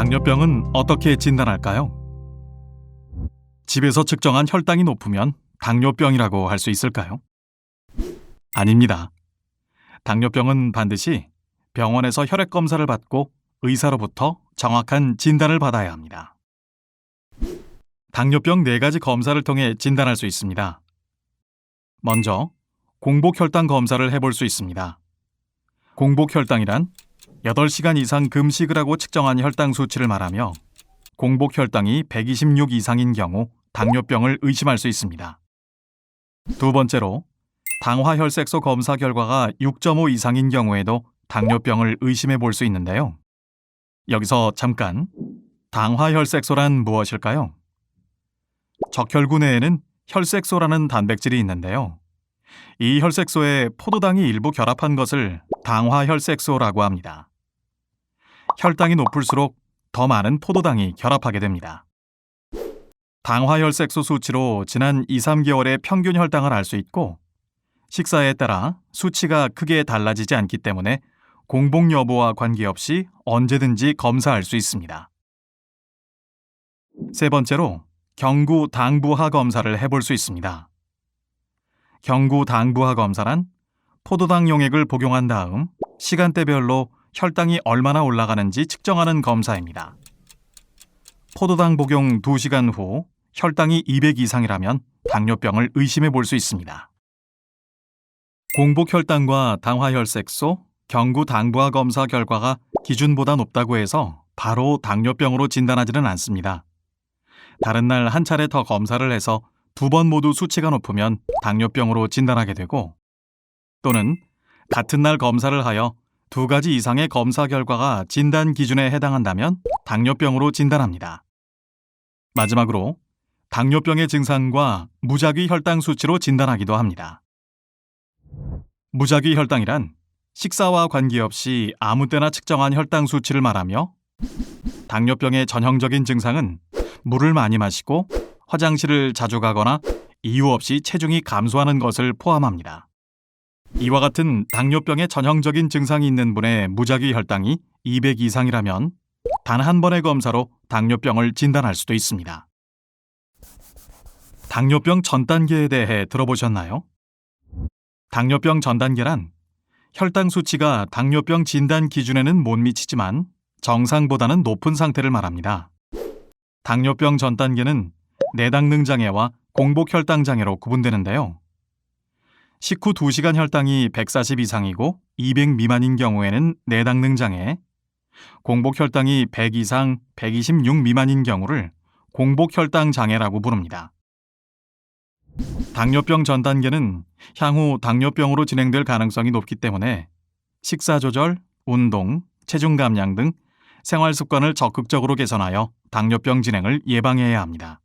당뇨병은 어떻게 진단할까요? 집에서 측정한 혈당이 높으면 당뇨병이라고 할 수 있을까요? 아닙니다. 당뇨병은 반드시 병원에서 혈액 검사를 받고 의사로부터 정확한 진단을 받아야 합니다. 당뇨병 네 가지 검사를 통해 진단할 수 있습니다. 먼저 공복 혈당 검사를 해볼 수 있습니다. 공복 혈당이란 8시간 이상 금식을 하고 측정한 혈당 수치를 말하며 공복 혈당이 126 이상인 경우 당뇨병을 의심할 수 있습니다. 두 번째로 당화혈색소 검사 결과가 6.5 이상인 경우에도 당뇨병을 의심해 볼 수 있는데요. 여기서 잠깐 당화혈색소란 무엇일까요? 적혈구 내에는 혈색소라는 단백질이 있는데요. 이 혈색소에 포도당이 일부 결합한 것을 당화혈색소라고 합니다. 혈당이 높을수록 더 많은 포도당이 결합하게 됩니다. 당화혈색소 수치로 지난 2, 3개월의 평균 혈당을 알 수 있고 식사에 따라 수치가 크게 달라지지 않기 때문에 공복 여부와 관계없이 언제든지 검사할 수 있습니다. 세 번째로 경구 당부하 검사를 해볼 수 있습니다. 경구 당부하 검사란 포도당 용액을 복용한 다음 시간대별로 혈당이 얼마나 올라가는지 측정하는 검사입니다. 포도당 복용 2시간 후 혈당이 200 이상이라면 당뇨병을 의심해 볼 수 있습니다. 공복 혈당과 당화혈색소, 경구 당부하 검사 결과가 기준보다 높다고 해서 바로 당뇨병으로 진단하지는 않습니다. 다른 날 한 차례 더 검사를 해서 두 번 모두 수치가 높으면 당뇨병으로 진단하게 되고 또는 같은 날 검사를 하여 두 가지 이상의 검사 결과가 진단 기준에 해당한다면 당뇨병으로 진단합니다. 마지막으로 당뇨병의 증상과 무작위 혈당 수치로 진단하기도 합니다. 무작위 혈당이란 식사와 관계없이 아무 때나 측정한 혈당 수치를 말하며 당뇨병의 전형적인 증상은 물을 많이 마시고 화장실을 자주 가거나 이유 없이 체중이 감소하는 것을 포함합니다. 이와 같은 당뇨병의 전형적인 증상이 있는 분의 무작위 혈당이 200 이상이라면 단 한 번의 검사로 당뇨병을 진단할 수도 있습니다. 당뇨병 전 단계에 대해 들어보셨나요? 당뇨병 전 단계란 혈당 수치가 당뇨병 진단 기준에는 못 미치지만 정상보다는 높은 상태를 말합니다. 당뇨병 전 단계는 내당능 장애와 공복 혈당 장애로 구분되는데요. 식후 2시간 혈당이 140 이상이고 200 미만인 경우에는 내당능 장애, 공복 혈당이 100 이상 126 미만인 경우를 공복 혈당 장애라고 부릅니다. 당뇨병 전 단계는 향후 당뇨병으로 진행될 가능성이 높기 때문에 식사 조절, 운동, 체중 감량 등 생활 습관을 적극적으로 개선하여 당뇨병 진행을 예방해야 합니다.